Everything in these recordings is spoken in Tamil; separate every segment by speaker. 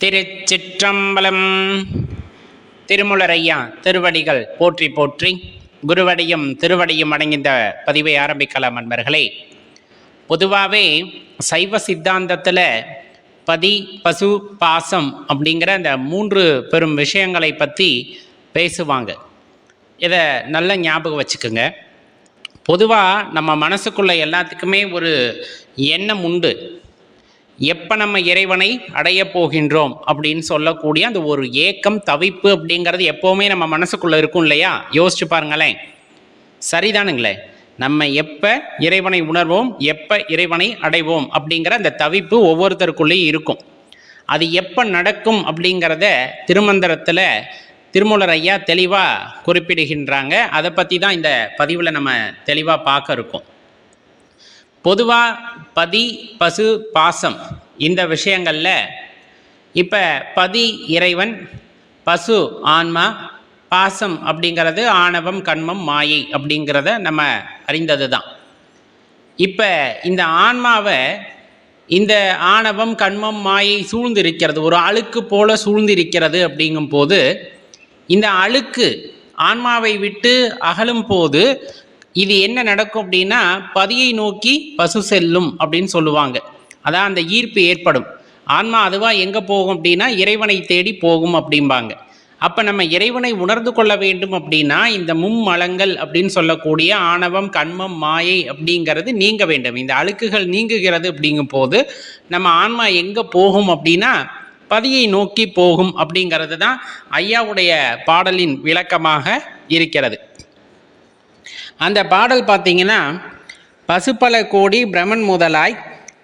Speaker 1: திருச்சிற்றம்பலம். திருமுலரையா திருவடிகள் போற்றி போற்றி குருவடியும் திருவடியும் அடங்கிந்த பதிவை ஆரம்பிக்கலாம் அன்பர்களே. பொதுவாகவே சைவ சித்தாந்தத்தில் பதி பசு பாசம் அப்படிங்கிற அந்த மூன்று பெரும் விஷயங்களை பற்றி பேசுவாங்க. இதை நல்ல ஞாபகம் வச்சுக்கோங்க. பொதுவாக நம்ம மனசுக்குள்ள எல்லாத்துக்குமே ஒரு எண்ணம் உண்டு. எப்போ நம்ம இறைவனை அடைய போகின்றோம் அப்படின்னு சொல்லக்கூடிய அந்த ஒரு ஏக்கம் தவிப்பு அப்படிங்கிறது எப்போவுமே நம்ம மனசுக்குள்ளே இருக்கும் இல்லையா? யோசிச்சு பாருங்களேன். சரிதானுங்களே. நம்ம எப்போ இறைவனை உணர்வோம் எப்போ இறைவனை அடைவோம் அப்படிங்கிற அந்த தவிப்பு ஒவ்வொருத்தருக்குள்ளேயும் இருக்கும். அது எப்போ நடக்கும் அப்படிங்கிறத திருமந்திரத்தில் திருமூலர் ஐயா தெளிவாக குறிப்பிடுகின்றாங்க. அதை பற்றி தான் இந்த பதிவில் நம்ம தெளிவாக பார்க்க இருக்கோம். பொதுவாக பதி பசு பாசம் இந்த விஷயங்களில் இப்போ பதி இறைவன் பசு ஆன்மா பாசம் அப்படிங்கிறது ஆணவம் கண்மம் மாயை அப்படிங்கிறத நம்ம அறிந்தது தான் இப்போ இந்த ஆன்மாவை இந்த ஆணவம் கண்மம் மாயை சூழ்ந்திருக்கிறது ஒரு அழுக்கு போல சூழ்ந்திருக்கிறது அப்படிங்கும்போது இந்த அழுக்கு ஆன்மாவை விட்டு அகலும் போது இது என்ன நடக்கும் அப்படின்னா பதியை நோக்கி பசு செல்லும் அப்படின்னு சொல்லுவாங்க. அதான் அந்த ஈர்ப்பு ஏற்படும். ஆன்மா அதுவாக எங்கே போகும் அப்படின்னா இறைவனை தேடி போகும் அப்படிம்பாங்க. அப்போ நம்ம இறைவனை உணர்ந்து கொள்ள வேண்டும் அப்படின்னா இந்த மும்மலங்கள் அப்படின்னு சொல்லக்கூடிய ஆணவம் கண்மம் மாயை அப்படிங்கிறது நீங்க வேண்டும். இந்த அழுக்குகள் நீங்குகிறது அப்படிங்கும் போது நம்ம ஆன்மா எங்கே போகும் அப்படின்னா பதியை நோக்கி போகும் அப்படிங்கிறது தான் ஐயாவுடைய பாடலின் விளக்கமாக இருக்கிறது. அந்த பாடல் பார்த்தீங்கன்னா பசுப்பல கோடி பிரமன் முதலாய்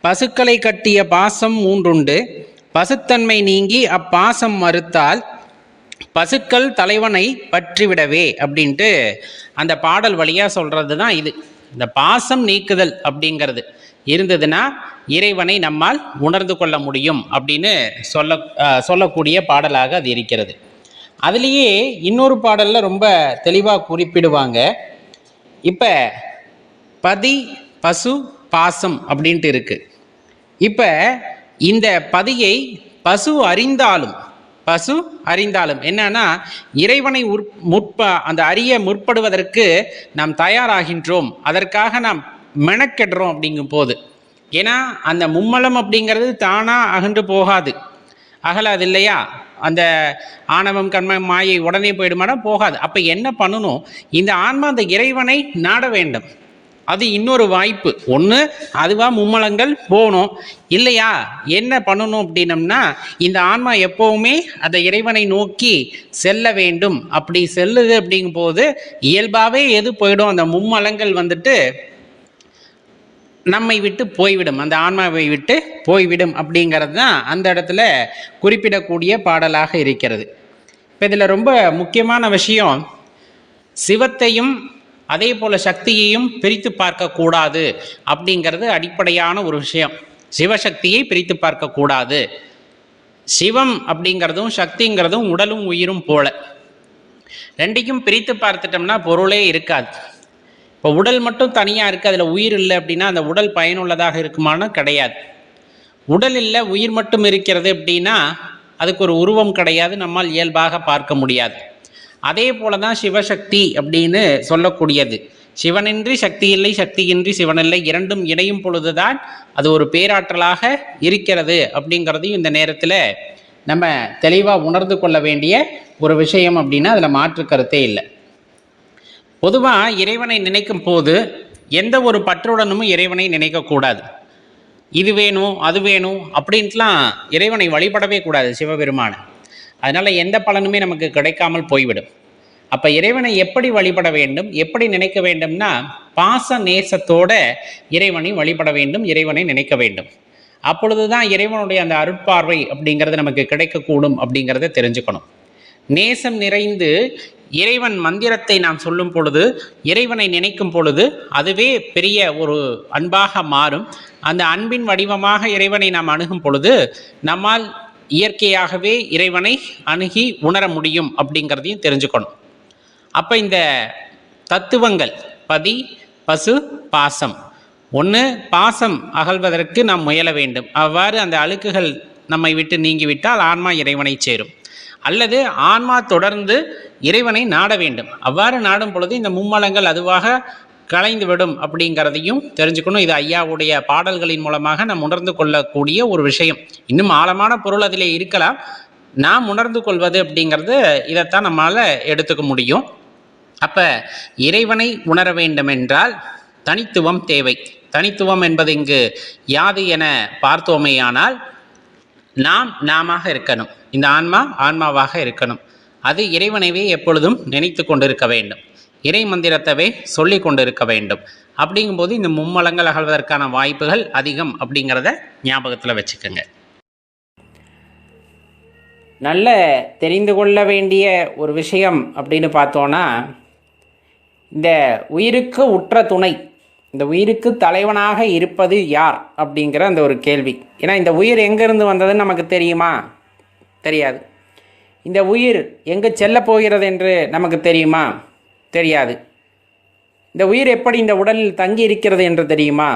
Speaker 1: பசுக்களை கட்டிய பாசம் மூன்றுண்டு பசுத்தன்மை நீங்கி அப்பாசம் மறுத்தால் பசுக்கள் தலைவனை பற்றிவிடவே அப்படின்ட்டு அந்த பாடல் வழியாக சொல்கிறது தான் இது. இந்த பாசம் நீக்குதல் அப்படிங்கிறது இருந்ததுன்னா இறைவனை நம்மால் உணர்ந்து கொள்ள முடியும் அப்படின்னு சொல்ல சொல்லக்கூடிய பாடலாக அது இருக்கிறது. அதுலேயே இன்னொரு பாடலில் ரொம்ப தெளிவாக குறிப்பிடுவாங்க. இப்போ பதி பசு பாசம் அப்படின்ட்டு இருக்குது இப்போ இந்த பதியை பசு அறிந்தாலும் பசு அறிந்தாலும் என்னன்னா இறைவனை உற் முற்ப அந்த அறிய முற்படுவதற்கு நாம் தயாராகின்றோம். அதற்காக நாம் மெனக்கெடுறோம் அப்படிங்கும் போது ஏன்னா அந்த மும்மலம் அப்படிங்கிறது தானாக அகன்று போகாது. அகலாது இல்லையா? அந்த ஆணவம் கண்மம் மாயை உடனே போயிடுமானா? போகாது. அப்போ என்ன பண்ணணும்? இந்த ஆன்மா அந்த இறைவனை நாட வேண்டும். அது இன்னொரு வாய்ப்பு. ஒன்று அதுவாக மும்மலங்கள் போகணும். இல்லையா? என்ன பண்ணணும் அப்படின்னம்னா இந்த ஆன்மா எப்போவுமே அந்த இறைவனை நோக்கி செல்ல வேண்டும். அப்படி செல்லுது அப்படிங்கும்போது இயல்பாகவே எது போயிடும்? அந்த மும்மலங்கள் வந்துட்டு நம்மை விட்டு போய்விடும். அந்த ஆன்மாவை விட்டு போய்விடும் அப்படிங்கிறது தான் அந்த இடத்துல குறிப்பிடக்கூடிய பாடலாக இருக்கிறது. இப்போ இதில் ரொம்ப முக்கியமான விஷயம் சிவத்தையும் அதே போல் சக்தியையும் பிரித்து பார்க்கக்கூடாது அப்படிங்கிறது அடிப்படையான ஒரு விஷயம். சிவசக்தியை பிரித்து பார்க்கக்கூடாது சிவம் அப்படிங்கிறதும் சக்திங்கிறதும் உடலும் உயிரும் போல. ரெண்டையும் பிரித்து பார்த்துட்டோம்னா பொருளே இருக்காது. இப்போ உடல் மட்டும் தனியாக இருக்குது அதில் உயிர் இல்லை அப்படின்னா அந்த உடல் பயனுள்ளதாக இருக்குமானா கிடையாது. உடல் இல்லை உயிர் மட்டும் இருக்கிறது அப்படின்னா அதுக்கு ஒரு உருவம் கிடையாது நம்மால் இயல்பாக பார்க்க முடியாது. அதே போல தான் சிவசக்தி அப்படின்னு சொல்லக்கூடியது. சிவனின்றி சக்தி இல்லை சக்தியின்றி சிவனில்லை இரண்டும் இணையும் பொழுதுதான் அது ஒரு பேராற்றலாக இருக்கிறது அப்படிங்கிறதையும் இந்த நேரத்தில் நம்ம தெளிவாக உணர்ந்து கொள்ள வேண்டிய ஒரு விஷயம் அப்படின்னா அதில் மாற்று கருத்தே இல்லை. பொதுவாக இறைவனை நினைக்கும் போது எந்த ஒரு பற்றுடனும் இறைவனை நினைக்கக்கூடாது இது வேணும் அது வேணும் அப்படின்ட்டுலாம் இறைவனை வழிபடவே கூடாது சிவபெருமான. அதனால் எந்த பலனுமே நமக்கு கிடைக்காமல் போய்விடும். அப்போ இறைவனை எப்படி வழிபட வேண்டும் எப்படி நினைக்க வேண்டும்னா பாச நேசத்தோட இறைவனை வழிபட வேண்டும் இறைவனை நினைக்க வேண்டும். அப்பொழுது தான் இறைவனுடைய அந்த அருட்பார்வை அப்படிங்கிறது நமக்கு கிடைக்கக்கூடும் அப்படிங்கிறத தெரிஞ்சுக்கணும். நேசம் நிறைந்து இறைவன் மந்திரத்தை நாம் சொல்லும் பொழுது இறைவனை நினைக்கும் பொழுது அதுவே பெரிய ஒரு அன்பாக மாறும். அந்த அன்பின் வடிவமாக இறைவனை நாம் அணுகும் பொழுது நம்மால் இயற்கையாகவே இறைவனை அணுகி உணர முடியும் அப்படிங்கிறதையும் தெரிஞ்சுக்கணும். அப்போ இந்த தத்துவங்கள் பதி பசு பாசம். ஒன்று பாசம் அகழ்வதற்கு நாம் முயல வேண்டும். அவ்வாறு அந்த அழுக்குகள் நம்மை விட்டு நீங்கிவிட்டால் ஆன்மா இறைவனை சேரும். அல்லது ஆன்மா தொடர்ந்து இறைவனை நாட வேண்டும். அவ்வாறு நாடும் பொழுது இந்த மும்மலங்கள் அதுவாக கலைந்து விடும் அப்படிங்கிறதையும் தெரிஞ்சுக்கணும். இது ஐயாவுடைய பாடல்களின் மூலமாக நாம் உணர்ந்து கொள்ளக்கூடிய ஒரு விஷயம். இன்னும் ஆழமான பொருள் அதிலே இருக்கலாம். நாம் உணர்ந்து கொள்வது அப்படிங்கிறது இதைத்தான் நம்மால் எடுத்துக்க முடியும். அப்போ இறைவனை உணர வேண்டுமென்றால் தனித்துவம் தேவை. தனித்துவம் என்பது இங்கு யாது என பார்த்தோமேயானால் நாம் நாமாக இருக்கணும். இந்த ஆன்மா ஆன்மாவாக இருக்கணும். அது இறைவனைவே எப்பொழுதும் நினைத்து கொண்டிருக்க வேண்டும். இறை மந்திரத்தவே சொல்லி கொண்டிருக்க வேண்டும். அப்படிங்கும்போது இந்த மும்மலங்கள் அகழ்வதற்கான வாய்ப்புகள் அதிகம் அப்படிங்கிறத ஞாபகத்தில் வச்சுக்கோங்க. நல்ல தெரிந்து கொள்ள வேண்டிய ஒரு விஷயம் அப்படின்னு பார்த்தோன்னா இந்த உயிருக்கு உற்ற துணை இந்த உயிருக்கு தலைவனாக இருப்பது யார் அப்படிங்கிற அந்த ஒரு கேள்வி. ஏன்னா இந்த உயிர் எங்கேருந்து வந்ததுன்னு நமக்கு தெரியுமா? தெரியாது. இந்த உயிர் எங்கே செல்ல போகிறது என்று நமக்கு தெரியுமா? தெரியாது. இந்த உயிர் எப்படி இந்த உடலில் தங்கி இருக்கிறது என்று தெரியுமா?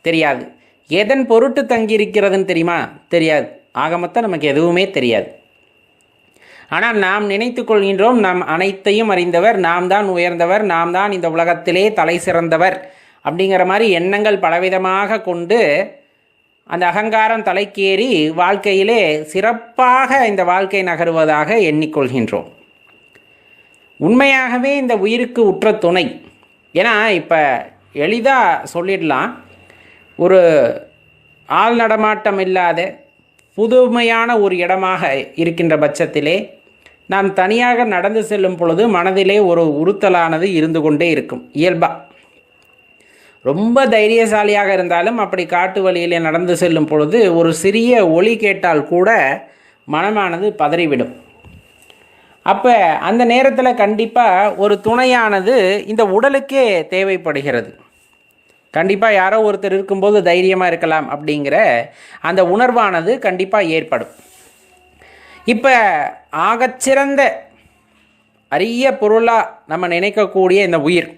Speaker 1: தெரியாது. எதன் பொருட்டு தங்கி இருக்கிறதுன்னு தெரியுமா? தெரியாது. ஆக மொத்தம் நமக்கு எதுவுமே தெரியாது. ஆனால் நாம் நினைத்து கொள்கின்றோம் நாம் அனைத்தையும் அறிந்தவர் நாம் தான் உயர்ந்தவர் நாம் தான் இந்த உலகத்திலே தலை சிறந்தவர் அப்படிங்கிற மாதிரி எண்ணங்கள் பலவிதமாக கொண்டு அந்த அகங்காரம் தலைக்கேறி வாழ்க்கையிலே சிறப்பாக இந்த வாழ்க்கை நகருவதாக எண்ணிக்கொள்கின்றோம். உண்மையாகவே இந்த உயிருக்கு உற்ற துணை. ஏன்னா இப்போ எளிதாக சொல்லிடலாம். ஒரு ஆள் நடமாட்டம் இல்லாத புதுமையான ஒரு இடமாக இருக்கின்ற பட்சத்திலே நாம் தனியாக நடந்து செல்லும் பொழுது மனதிலே ஒரு உறுத்தலானது இருந்து கொண்டே இருக்கும். இயல்பாக ரொம்ப தைரியசாலியாக இருந்தாலும் அப்படி காட்டு வழியிலே நடந்து செல்லும் பொழுது ஒரு சிறிய ஒளி கேட்டால் கூட மனமானது பதறிவிடும். அப்போ அந்த நேரத்தில் கண்டிப்பாக ஒரு துணையானது இந்த உடலுக்கே தேவைப்படுகிறது. கண்டிப்பாக யாரோ ஒருத்தர் இருக்கும்போது தைரியமாக இருக்கலாம் அப்படிங்கிற அந்த உணர்வானது கண்டிப்பாக ஏற்படும். இப்போ ஆகச்சிறந்த அரிய பொருளாக நம்ம நினைக்கக்கூடிய இந்த உயிர்.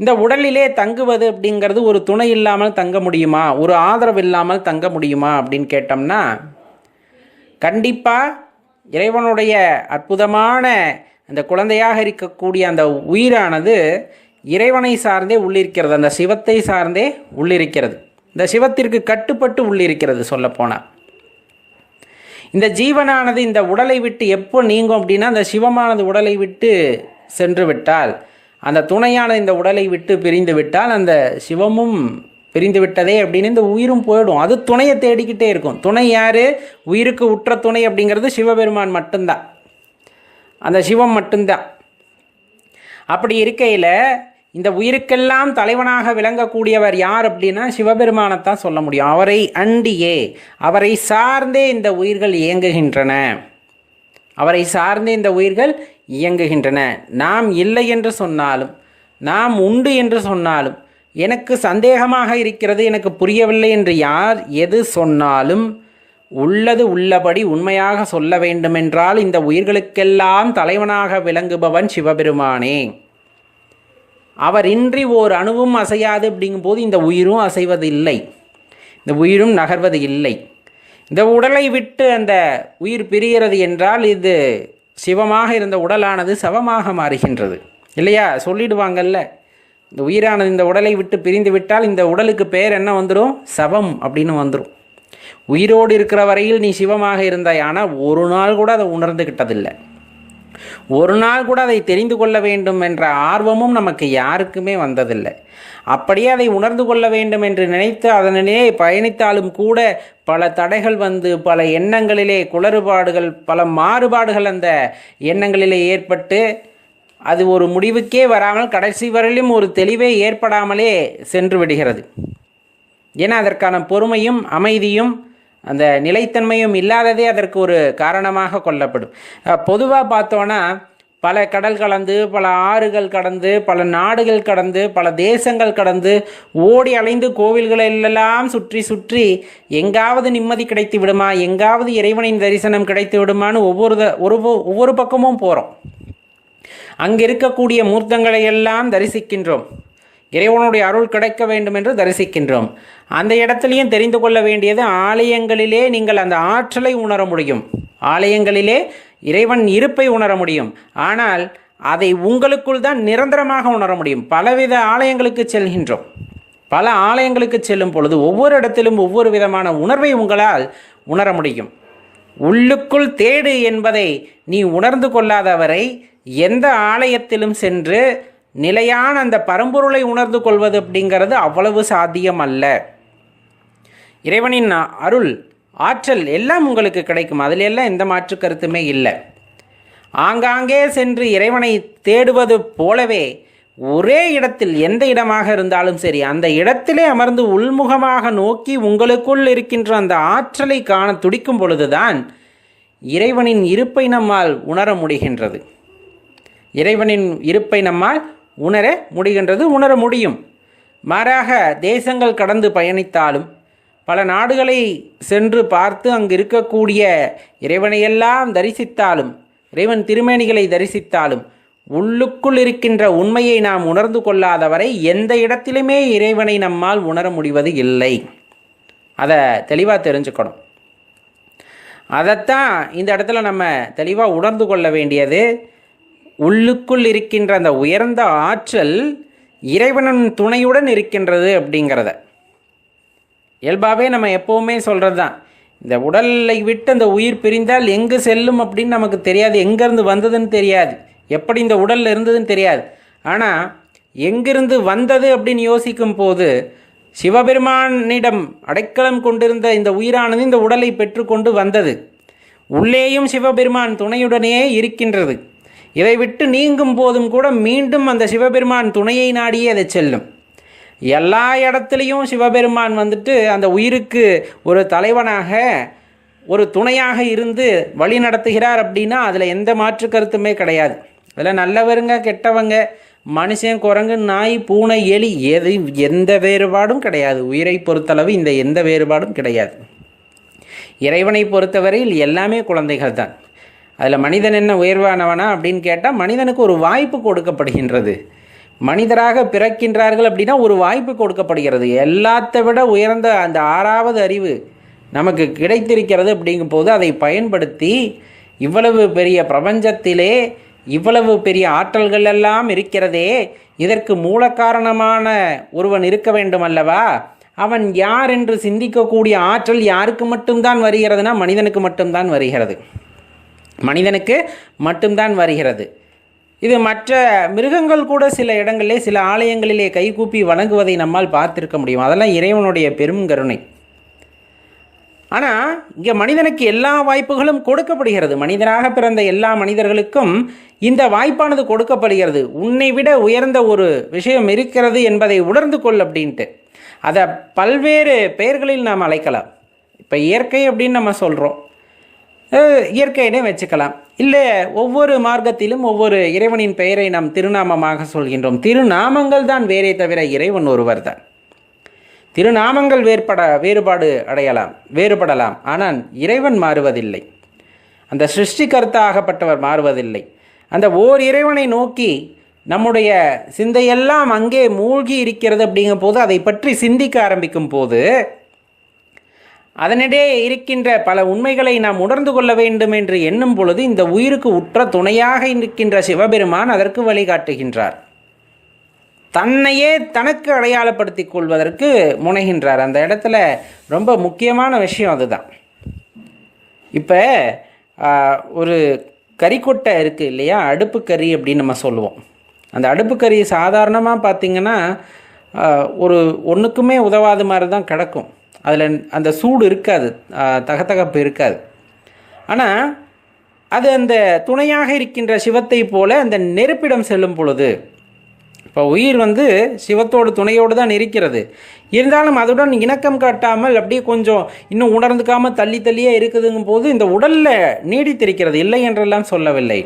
Speaker 1: இந்த உடலிலே தங்குவது அப்படிங்கிறது ஒரு துணை இல்லாமல் தங்க முடியுமா? ஒரு ஆதரவு இல்லாமல் தங்க முடியுமா? அப்படின்னு கேட்டோம்னா கண்டிப்பாக இறைவனுடைய அற்புதமான அந்த குழந்தையாக இருக்கக்கூடிய அந்த உயிரானது இறைவனை சார்ந்தே உள்ளிருக்கிறது. அந்த சிவத்தை சார்ந்தே உள்ளிருக்கிறது. இந்த சிவத்திற்கு கட்டுப்பட்டு உள்ளிருக்கிறது சொல்லப்போனால் இந்த ஜீவனானது இந்த உடலை விட்டு எப்போ நீங்கும் அப்படின்னா அந்த சிவமானது உடலை விட்டு சென்று விட்டால் அந்த துணையான இந்த உடலை விட்டு பிரிந்து விட்டால் அந்த சிவமும் பிரிந்து விட்டதே அப்படின்னு இந்த உயிரும் போயிடும். அது துணையை தேடிக்கிட்டே இருக்கும். துணை யார்? உயிருக்கு உற்ற துணை அப்படிங்கிறது சிவபெருமான் மட்டும்தான். அந்த சிவம் மட்டும்தான். அப்படி இருக்கையில் இந்த உயிருக்கெல்லாம் தலைவனாக விளங்கக்கூடியவர் யார் அப்படின்னா சிவபெருமானைத்தான் சொல்ல முடியும். அவரை அண்டியே அவரை சார்ந்தே இந்த உயிர்கள் இயங்குகின்றன. அவரை சார்ந்தே இந்த உயிர்கள் இயங்குகின்றன. நாம் இல்லை என்று சொன்னாலும் நாம் உண்டு என்று சொன்னாலும் எனக்கு சந்தேகமாக இருக்கிறது எனக்கு புரியவில்லை என்று யார் எது சொன்னாலும் உள்ளது உள்ளபடி உண்மையாக சொல்ல வேண்டுமென்றால் இந்த உயிர்களுக்கெல்லாம் தலைவனாக விளங்குபவன் சிவபெருமானே. அவர் இன்றி ஓர் அணுவும் அசையாது அப்படிங்கும்போது இந்த உயிரும் அசைவது இல்லை இந்த உயிரும் நகர்வது இல்லை இந்த உடலை விட்டு அந்த உயிர் பிரிகிறது என்றால் இது சிவமாக இருந்த உடலானது சவமாக மாறுகின்றது. இல்லையா? சொல்லிடுவாங்கல்ல. இந்த உயிரானது இந்த உடலை விட்டு பிரிந்து விட்டால் இந்த உடலுக்கு பேர் என்ன வந்துடும் சவம் அப்படின்னு வந்துடும் உயிரோடு இருக்கிற வரையில் நீ சிவமாக இருந்தாய். ஆனால் ஒரு நாள் கூட அதை உணர்ந்துக்கிட்டதில்லை ஒரு நாள் கூட அதை தெரிந்து கொள்ள வேண்டும் என்ற ஆர்வமும் நமக்கு யாருக்குமே வந்ததில்லை. அப்படியே அதை உணர்ந்து கொள்ள வேண்டும் என்று நினைத்து அதனிலே பயணித்தாலும் கூட பல தடைகள் வந்து பல எண்ணங்களிலே குளறுபாடுகள் பல மாறுபாடுகள் அந்த எண்ணங்களிலே ஏற்பட்டு அது ஒரு முடிவுக்கே வராமல் கடைசி வரையிலும் ஒரு தெளிவே ஏற்படாமலே சென்று விடுகிறது. ஏன்னா அதற்கான பொறுமையும் அமைதியும் அந்த நிலைத்தன்மையும் இல்லாததே அதற்கு ஒரு காரணமாக கொள்ளப்படும். பொதுவாக பார்த்தோன்னா பல கடல் கடந்து பல ஆறுகள் கடந்து பல நாடுகள் கடந்து பல தேசங்கள் கடந்து ஓடி அலைந்து கோவில்களெல்லாம் சுற்றி சுற்றி எங்காவது நிம்மதி கிடைத்து விடுமா எங்காவது இறைவனின் தரிசனம் கிடைத்து விடுமான்னு ஒவ்வொரு ஒரு ஒவ்வொரு பக்கமும் போகிறோம் அங்கே இருக்கக்கூடிய மூர்த்தங்களை எல்லாம் தரிசிக்கின்றோம்.
Speaker 2: இறைவனுடைய அருள் கிடைக்க வேண்டும் என்று தரிசிக்கின்றோம். அந்த இடத்துலையும் தெரிந்து கொள்ள வேண்டியது ஆலயங்களிலே நீங்கள் அந்த ஆற்றலை உணர முடியும். ஆலயங்களிலே இறைவன் இருப்பை உணர முடியும். ஆனால் அதை உங்களுக்குள் தான் நிரந்தரமாக உணர முடியும். பலவித ஆலயங்களுக்கு செல்கின்றோம். பல ஆலயங்களுக்கு செல்லும் பொழுது ஒவ்வொரு இடத்திலும் ஒவ்வொரு விதமான உணர்வை உங்களால் உணர முடியும். உள்ளுக்குள் தேடு என்பதை நீ உணர்ந்து கொள்ளாதவரை எந்த ஆலயத்திலும் சென்று நிலையான அந்த பரம்பொருளை உணர்ந்து கொள்வது அப்படிங்கிறது அவ்வளவு சாத்தியம் அல்ல இறைவனின் அருள் ஆற்றல் எல்லாம் உங்களுக்கு கிடைக்கும். அதில் எல்லாம் எந்த மாற்று கருத்துமே இல்லை. ஆங்காங்கே சென்று இறைவனை தேடுவது போலவே ஒரே இடத்தில் எந்த இடமாக இருந்தாலும் சரி அந்த இடத்திலே அமர்ந்து உள்முகமாக நோக்கி உங்களுக்குள் இருக்கின்ற அந்த ஆற்றலை காண துடிக்கும் பொழுதுதான் இறைவனின் இருப்பை நம்மால் உணர முடிகின்றது. இறைவனின் இருப்பை நம்மால் உணர முடிகின்றது உணர முடியும். மாறாக தேசங்கள் கடந்து பயணித்தாலும் பல நாடுகளை சென்று பார்த்து அங்கு இருக்கக்கூடிய இறைவனையெல்லாம் தரிசித்தாலும் இறைவன் திருமேனிகளை தரிசித்தாலும் உள்ளுக்குள் இருக்கின்ற உண்மையை நாம் உணர்ந்து கொள்ளாதவரை எந்த இடத்திலுமே இறைவனை நம்மால் உணர முடிவது இல்லை. அதை தெளிவாக தெரிஞ்சுக்கணும். அதைத்தான் இந்த இடத்துல நம்ம தெளிவாக உணர்ந்து கொள்ள வேண்டியது. உள்ளுக்குள் இருக்கின்ற அந்த உயர்ந்த ஆற்றல் இறைவனின் துணையுடன் இருக்கின்றது அப்படிங்கிறத. இயல்பாகவே நம்ம எப்போவுமே சொல்கிறது தான் இந்த உடலை விட்டு அந்த உயிர் பிரிந்தால் எங்கு செல்லும் அப்படின்னு நமக்கு தெரியாது. எங்கேருந்து வந்ததுன்னு தெரியாது. எப்படி இந்த உடலில் இருந்ததுன்னு தெரியாது. ஆனால் எங்கிருந்து வந்தது அப்படின்னு யோசிக்கும் போது சிவபெருமானிடம் அடைக்கலம் கொண்டிருந்த இந்த உயிரானது இந்த உடலை பெற்றுக்கொண்டு வந்தது. உள்ளேயும் சிவபெருமான் துணையுடனே இருக்கின்றது. இதை விட்டு நீங்கும் போதும் கூட மீண்டும் அந்த சிவபெருமான் துணையை நாடியே அதை செல்லும். எல்லா இடத்துலையும் சிவபெருமான் வந்துட்டு அந்த உயிருக்கு ஒரு தலைவனாக ஒரு துணையாக இருந்து வழி நடத்துகிறார் அப்படின்னா அதில் எந்த மாற்று கருத்துமே கிடையாது. அதில் நல்லவருங்க கெட்டவங்க மனுஷன் குரங்கு நாய் பூனை எலி எது எந்த வேறுபாடும் கிடையாது. உயிரை பொறுத்தளவு இந்த எந்த வேறுபாடும் கிடையாது. இறைவனை பொறுத்தவரையில் எல்லாமே குழந்தைகள் தான் அதில் மனிதன் என்ன உயர்வானவனா அப்படின்னு கேட்டால் மனிதனுக்கு ஒரு வாய்ப்பு கொடுக்கப்படுகின்றது. மனிதராக பிறக்கின்றார்கள் அப்படின்னா ஒரு வாய்ப்பு கொடுக்கப்படுகிறது. எல்லாத்தை விட உயர்ந்த அந்த ஆறாவது அறிவு நமக்கு கிடைத்திருக்கிறது அப்படிங்கும் போது அதை பயன்படுத்தி இவ்வளவு பெரிய பிரபஞ்சத்திலே இவ்வளவு பெரிய ஆற்றல்கள் எல்லாம் இருக்கிறதே இதற்கு மூல காரணமான ஒருவன் இருக்க வேண்டும் அல்லவா அவன் யார் என்று சிந்திக்கக்கூடிய ஆற்றல் யாருக்கு மட்டும்தான் வருகிறதுனா மனிதனுக்கு மட்டும்தான் வருகிறது. மனிதனுக்கு மட்டும்தான் வருகிறது. இது மற்ற மிருகங்கள் கூட சில இடங்களிலே சில ஆலயங்களிலே கைகூப்பி வணங்குவதை நம்மால் பார்த்திருக்க முடியும். அதெல்லாம் இறைவனுடைய பெரும் கருணை. ஆனால் இங்கே மனிதனுக்கு எல்லா வாய்ப்புகளும் கொடுக்கப்படுகிறது. மனிதனாக பிறந்த எல்லா மனிதர்களுக்கும் இந்த வாய்ப்பானது கொடுக்கப்படுகிறது. உன்னை விட உயர்ந்த ஒரு விஷயம் இருக்கிறது என்பதை உணர்ந்து கொள் அப்படின்ட்டு. அதை பல்வேறு பெயர்களில் நாம் அழைக்கலாம். இப்போ இயற்கை அப்படின்னு நம்ம சொல்கிறோம் இயற்கையினே வச்சுக்கலாம். இல்லை ஒவ்வொரு மார்க்கத்திலும் ஒவ்வொரு இறைவனின் பெயரை நாம் திருநாமமாக சொல்கின்றோம். திருநாமங்கள் தான் வேறே தவிர இறைவன் ஒருவர் தான். திருநாமங்கள் வேறுபட வேறுபாடு அடையலாம் வேறுபடலாம். ஆனால் இறைவன் மாறுவதில்லை. அந்த சிருஷ்டிகர்த்தாகப்பட்டவர் மாறுவதில்லை. அந்த ஓர் இறைவனை நோக்கி நம்முடைய சிந்தையெல்லாம் அங்கே மூழ்கி இருக்கிறது அப்படிங்கும் போது அதை பற்றி சிந்திக்க ஆரம்பிக்கும் போது அதனிடையே இருக்கின்ற பல உண்மைகளை நாம் உணர்ந்து கொள்ள வேண்டும் என்று எண்ணும் பொழுது இந்த உயிருக்கு உற்ற துணையாக இருக்கின்ற சிவபெருமான் அதற்கு வழிகாட்டுகின்றார். தன்னையே தனக்கு அடையாளப்படுத்திக் கொள்வதற்கு முனைகின்றார். அந்த இடத்துல ரொம்ப முக்கியமான விஷயம் அதுதான். இப்போ ஒரு கறிக்கொட்டை இருக்குது இல்லையா? அடுப்பு கறி அப்படின்னு நம்ம சொல்லுவோம். அந்த அடுப்பு கறி சாதாரணமாக பார்த்திங்கன்னா ஒரு ஒன்றுக்குமே உதவாத மாதிரி தான் கிடக்கும். அதில் அந்த சூடு இருக்காது தகத்தகப்பு இருக்காது. ஆனால் அது அந்த துணையாக இருக்கின்ற சிவத்தை போல அந்த நெருப்பிடம் செல்லும் பொழுது இப்போ உயிர் வந்து சிவத்தோட துணையோடு தான் இருக்கிறது. இருந்தாலும் அதுடன் இணக்கம் காட்டாமல் அப்படியே கொஞ்சம் இன்னும் உணர்ந்துக்காமல் தள்ளி தள்ளியே இருக்குதுங்கும் போது இந்த உடலில் நீடித்திருக்கிறது இல்லை என்றெல்லாம் சொல்லவில்லை.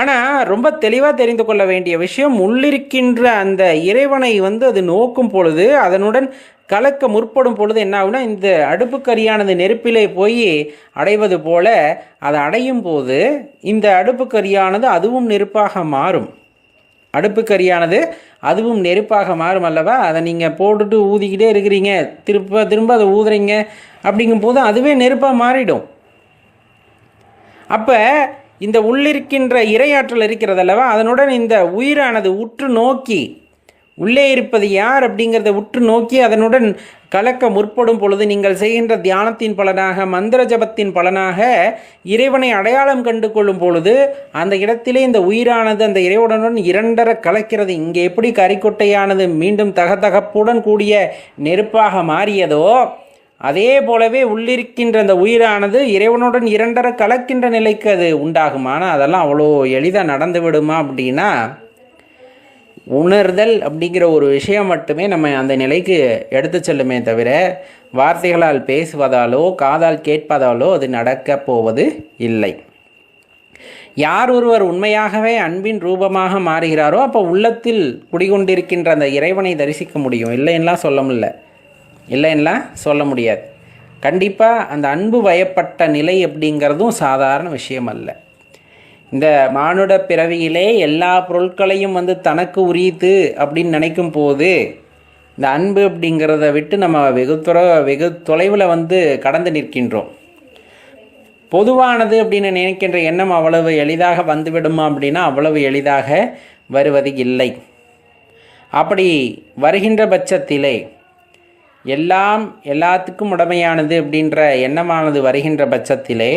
Speaker 2: ஆனால் ரொம்ப தெளிவாக தெரிந்து கொள்ள வேண்டிய விஷயம் உள்ளிருக்கின்ற அந்த இறைவனை வந்து அது நோக்கும் பொழுது அதனுடன் கலக்க முற்படும் பொழுது என்ன ஆகுனா இந்த அடுப்புக்கரியானது நெருப்பிலே போய் அடைவது போல அதை அடையும் போது இந்த அடுப்புக்கரியானது அதுவும் நெருப்பாக மாறும். அடுப்புக்கரியானது அதுவும் நெருப்பாக மாறும் அல்லவா? அதை நீங்கள் போட்டுட்டு ஊதிக்கிட்டே இருக்கிறீங்க. திரும்ப திரும்ப அதை ஊதுறீங்க. அப்படிங்கும் போது அதுவே நெருப்பாக மாறிடும். அப்போ இந்த உள்ளிருக்கின்ற இரையாற்றல் இருக்கிறது அல்லவா? அதனுடன் இந்த உயிரானது உற்று நோக்கி உள்ளே இருப்பது யார் அப்படிங்கிறத உற்று நோக்கி அதனுடன் கலக்க முற்படும் பொழுது நீங்கள் செய்கின்ற தியானத்தின் பலனாக மந்திர ஜபத்தின் பலனாக இறைவனை அடையாளம் கண்டு கொள்ளும் பொழுது அந்த இடத்திலே இந்த உயிரானது அந்த இறைவனுடன் இரண்டர கலக்கிறது. இங்கே எப்படி கரிக்கொட்டையானது மீண்டும் தகதகப்புடன் கூடிய நெருப்பாக மாறியதோ அதே போலவே உள்ளிருக்கின்ற அந்த உயிரானது இறைவனுடன் இரண்டரை கலக்கின்ற நிலைக்கு அது உண்டாகும்? ஆனால் அதெல்லாம் அவ்வளோ எளிதாக நடந்து விடுமா அப்படின்னா உணர்தல் அப்படிங்கிற ஒரு விஷயம் மட்டுமே நம்ம அந்த நிலைக்கு எடுத்து செல்லுமே தவிர வார்த்தைகளால் பேசுவதாலோ காதால் கேட்பதாலோ அது நடக்கப் போவது இல்லை. யார் ஒருவர் உண்மையாகவே அன்பின் ரூபமாக மாறுகிறாரோ அப்போ உள்ளத்தில் குடிகொண்டிருக்கின்ற அந்த இறைவனை தரிசிக்க முடியும். இல்லைன்னா சொல்ல முடியல. இல்லைன்னா சொல்ல முடியாது. கண்டிப்பாக அந்த அன்பு வயப்பட்ட நிலை அப்படிங்கிறதும் சாதாரண விஷயம் அல்ல. இந்த மானுட பிறவியிலே எல்லா பொருட்களையும் வந்து தனக்கு உரியுது அப்படின்னு நினைக்கும் போது இந்த அன்பு அப்படிங்கிறத விட்டு நம்ம வெகு துற வெகு தொலைவில் வந்து கடந்து நிற்கின்றோம். பொதுவானது அப்படின்னு நினைக்கின்ற எண்ணம் அவ்வளவு எளிதாக வந்துவிடுமா அப்படின்னா அவ்வளவு எளிதாக வருவது இல்லை. அப்படி வருகின்ற பட்சத்திலே எல்லாம் எல்லாத்துக்கும் உடமையானது அப்படின்ற எண்ணமானது வருகின்ற பட்சத்திலே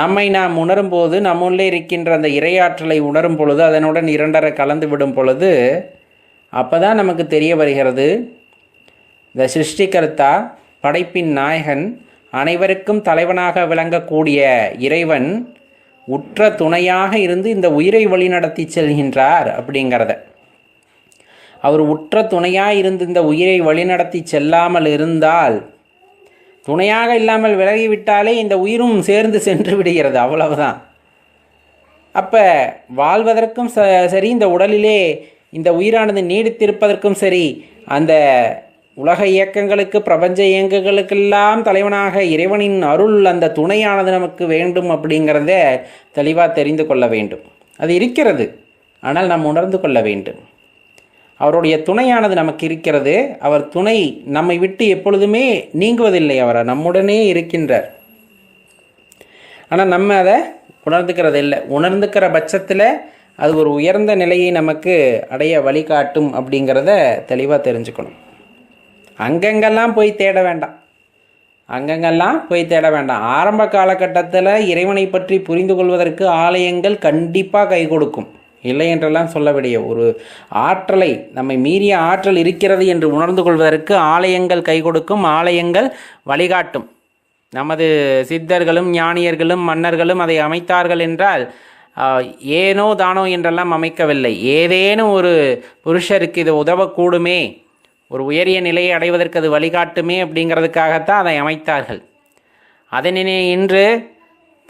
Speaker 2: நம்மை நாம் உணரும் போது நம்முள்ளே இருக்கின்ற அந்த இரையாற்றலை உணரும் பொழுது அதனுடன் இரண்டரை கலந்து விடும் பொழுது அப்போ தான் நமக்கு தெரிய வருகிறது. இந்த சிருஷ்டிகர்த்தா படைப்பின் நாயகன் அனைவருக்கும் தலைவனாக விளங்கக்கூடிய இறைவன் உற்ற துணையாக இருந்து இந்த உயிரை வழிநடத்தி செல்கின்றார் அப்படிங்கிறத. அவர் உற்ற துணையாக இருந்து இந்த உயிரை வழிநடத்தி செல்லாமல் இருந்தால் துணையாக இல்லாமல் விலகிவிட்டாலே இந்த உயிரும் சேர்ந்து சென்று விடுகிறது. அவ்வளவுதான். அப்போ வாழ்வதற்கும் ச சரி இந்த உடலிலே இந்த உயிரானது நீடித்திருப்பதற்கும் சரி அந்த உலக இயக்கங்களுக்கு பிரபஞ்ச இயக்கங்களுக்கெல்லாம் தலைவனாக இறைவனின் அருள் அந்த துணையானது நமக்கு வேண்டும் அப்படிங்கிறத தெளிவாக தெரிந்து கொள்ள வேண்டும். அது இருக்கிறது. ஆனால் நாம் உணர்ந்து கொள்ள வேண்டும். அவருடைய துணையானது நமக்கு இருக்கிறது. அவர் துணை நம்மை விட்டு எப்பொழுதுமே நீங்குவதில்லை அவரை நம்முடனே இருக்கின்றார். ஆனால் நம்ம அதை உணர்ந்துக்கிறது இல்லை. உணர்ந்துக்கிற பட்சத்தில் அது ஒரு உயர்ந்த நிலையை நமக்கு அடைய வழிகாட்டும் அப்படிங்கிறத தெளிவாக தெரிஞ்சுக்கணும். அங்கங்கெல்லாம் போய் தேட வேண்டாம். அங்கங்கெல்லாம் போய் தேட வேண்டாம். ஆரம்ப காலகட்டத்தில் இறைவனை பற்றி புரிந்து கொள்வதற்கு ஆலயங்கள் கண்டிப்பாக கை கொடுக்கும். இல்லை என்றெல்லாம் சொல்லவிடைய ஒரு ஆற்றலை நம்மை மீறிய ஆற்றல் இருக்கிறது என்று உணர்ந்து கொள்வதற்கு ஆலயங்கள் கை கொடுக்கும் ஆலயங்கள் வழிகாட்டும். நமது சித்தர்களும் ஞானியர்களும் மன்னர்களும் அதை அமைத்தார்கள் என்றால் ஏனோ தானோ என்றெல்லாம் அமைக்கவில்லை. ஏதேனும் ஒரு புருஷருக்கு இது உதவக்கூடுமே ஒரு உயரிய நிலையை அடைவதற்கு அது வழிகாட்டுமே அப்படிங்கிறதுக்காகத்தான் அதை அமைத்தார்கள். அதனினை இன்று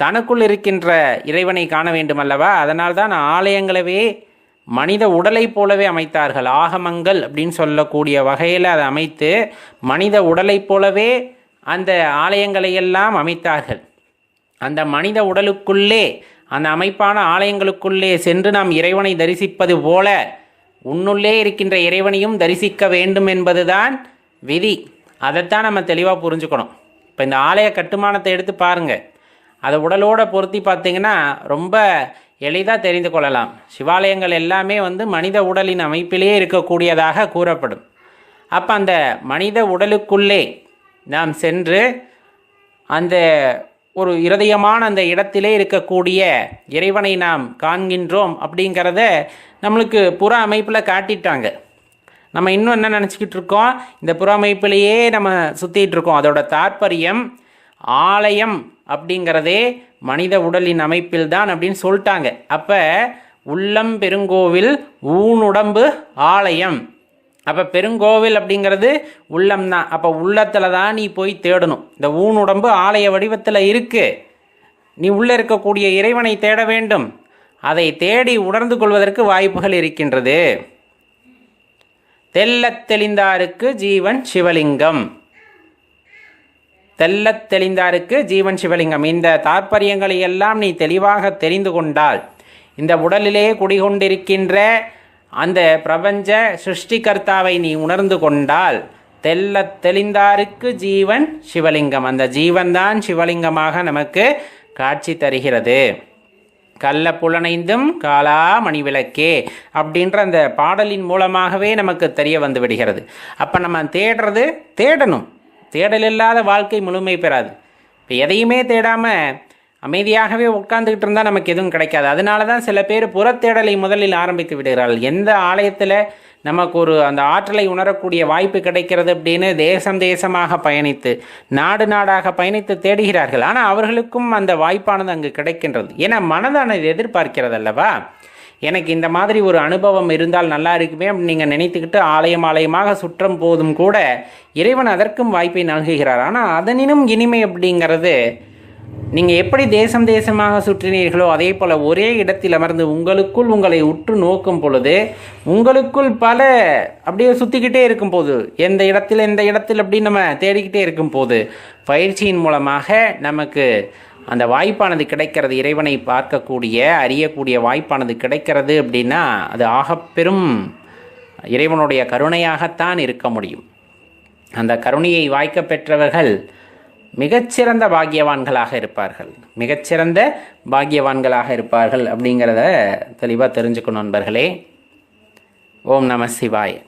Speaker 2: தனக்குள் இருக்கின்ற இறைவனை காண வேண்டுமல்லவா? அதனால்தான் ஆலயங்களவே மனித உடலைப் போலவே அமைத்தார்கள். ஆகமங்கள் அப்படின்னு சொல்லக்கூடிய வகையில் அதை அமைத்து மனித உடலைப் போலவே அந்த ஆலயங்களை எல்லாம் அமைத்தார்கள். அந்த மனித உடலுக்குள்ளே அந்த அமைப்பான ஆலயங்களுக்குள்ளே சென்று நாம் இறைவனை தரிசிப்பது போல உன்னுள்ளே இருக்கின்ற இறைவனையும் தரிசிக்க வேண்டும் என்பதுதான் விதி. அதைத்தான் நம்ம தெளிவாக புரிஞ்சுக்கணும். இப்போ இந்த ஆலய கட்டுமானத்தை எடுத்து பாருங்கள் அதை உடலோட பொருத்தி பார்த்தீங்கன்னா ரொம்ப எளிதாக தெரிந்து கொள்ளலாம். சிவாலயங்கள் எல்லாமே வந்து மனித உடலின் அமைப்பிலே இருக்கக்கூடியதாக கூறப்படும். அப்போ அந்த மனித உடலுக்குள்ளே நாம் சென்று அந்த ஒரு இருதயமான அந்த இடத்திலே இருக்கக்கூடிய இறைவனை நாம் காண்கின்றோம் அப்படிங்கிறத நம்மளுக்கு புற அமைப்பில் காட்டிட்டாங்க. நம்ம இன்னும் என்ன நினச்சிக்கிட்டு இருக்கோம்? இந்த புற அமைப்பிலேயே நம்ம சுற்றிகிட்டு இருக்கோம். அதோட தாற்பயம் ஆலயம் அப்படிங்கிறதே மனித உடலின் அமைப்பில் தான் அப்படின்னு சொல்லிட்டாங்க. அப்போ உள்ளம் பெருங்கோவில் ஊனுடம்பு ஆலயம். அப்போ பெருங்கோவில் அப்படிங்கிறது உள்ளம் தான். அப்போ உள்ளத்தில் தான் நீ போய் தேடணும். இந்த ஊனுடம்பு ஆலய வடிவத்தில் இருக்குது நீ உள்ளே இருக்கக்கூடிய இறைவனை தேட வேண்டும். அதை தேடி உணர்ந்து கொள்வதற்கு வாய்ப்புகள் இருக்கின்றது. தெள்ளத் தெளிந்தாருக்கு ஜீவன் சிவலிங்கம். தெள்ளத் தெளிந்தாருக்கு ஜீவன் சிவலிங்கம். இந்த தாற்பயங்களை எல்லாம் நீ தெளிவாக தெரிந்து கொண்டால் இந்த உடலிலே குடிகொண்டிருக்கின்ற அந்த பிரபஞ்ச சிருஷ்டிகர்த்தாவை நீ உணர்ந்து கொண்டால் தெல்ல தெளிந்தாருக்கு ஜீவன் சிவலிங்கம். அந்த ஜீவன்தான் சிவலிங்கமாக நமக்கு காட்சி தருகிறது. கள்ள புலனைந்தும் காலா மணிவிளக்கே அப்படின்ற அந்த பாடலின் மூலமாகவே நமக்கு தெரிய வந்து விடுகிறது. அப்போ நம்ம தேடுறது தேடணும். தேடல் இல்லாத வாழ்க்கை முழுமை பெறாது. இப்போ எதையுமே தேடாமல் அமைதியாகவே உட்கார்ந்துக்கிட்டு இருந்தால் நமக்கு எதுவும் கிடைக்காது. அதனால தான் சில பேர் புறத்தேடலை முதலில் ஆரம்பித்து விடுகிறார்கள். எந்த ஆலயத்தில் நமக்கு ஒரு அந்த ஆற்றலை உணரக்கூடிய வாய்ப்பு கிடைக்கிறது அப்படின்னு தேசம் தேசமாக பயணித்து நாடு நாடாக பயணித்து தேடுகிறார்கள். ஆனால் அவர்களுக்கும் அந்த வாய்ப்பானது அங்கு கிடைக்கின்றது. ஏன்னா மனதானது எதிர்பார்க்கிறது அல்லவா எனக்கு இந்த மாதிரி ஒரு அனுபவம் இருந்தால் நல்லா இருக்குமே அப்படின்னு நீங்கள் நினைத்துக்கிட்டு ஆலயம் ஆலயமாக சுற்றம் போதும் கூட இறைவன் அதற்கும் வாய்ப்பை நல்குகிறார். ஆனால் அதனினும் இனிமை அப்படிங்கிறது நீங்கள் எப்படி தேசம் தேசமாக சுற்றினீர்களோ அதே போல் ஒரே இடத்தில் அமர்ந்து உங்களுக்குள் உங்களை உற்று நோக்கும் பொழுது உங்களுக்குள் பல அப்படியே சுற்றிக்கிட்டே இருக்கும் போது எந்த இடத்தில் எந்த இடத்தில் அப்படி நம்ம தேடிக்கிட்டே இருக்கும் போது பயிற்சியின் மூலமாக நமக்கு அந்த வாய்ப்பானது கிடைக்கிறது இறைவனை பார்க்கக்கூடிய அறியக்கூடிய வாய்ப்பானது கிடைக்கிறது அப்படின்னா அது ஆகப்பெரும் இறைவனுடைய கருணையாகத்தான் இருக்க முடியும். அந்த கருணையை வாய்க்க பெற்றவர்கள் மிகச்சிறந்த பாக்கியவான்களாக இருப்பார்கள். மிகச்சிறந்த பாக்கியவான்களாக இருப்பார்கள் அப்படிங்கிறத தெளிவாக தெரிஞ்சுக்கணும் நண்பர்களே. ஓம் நம சிவாய்.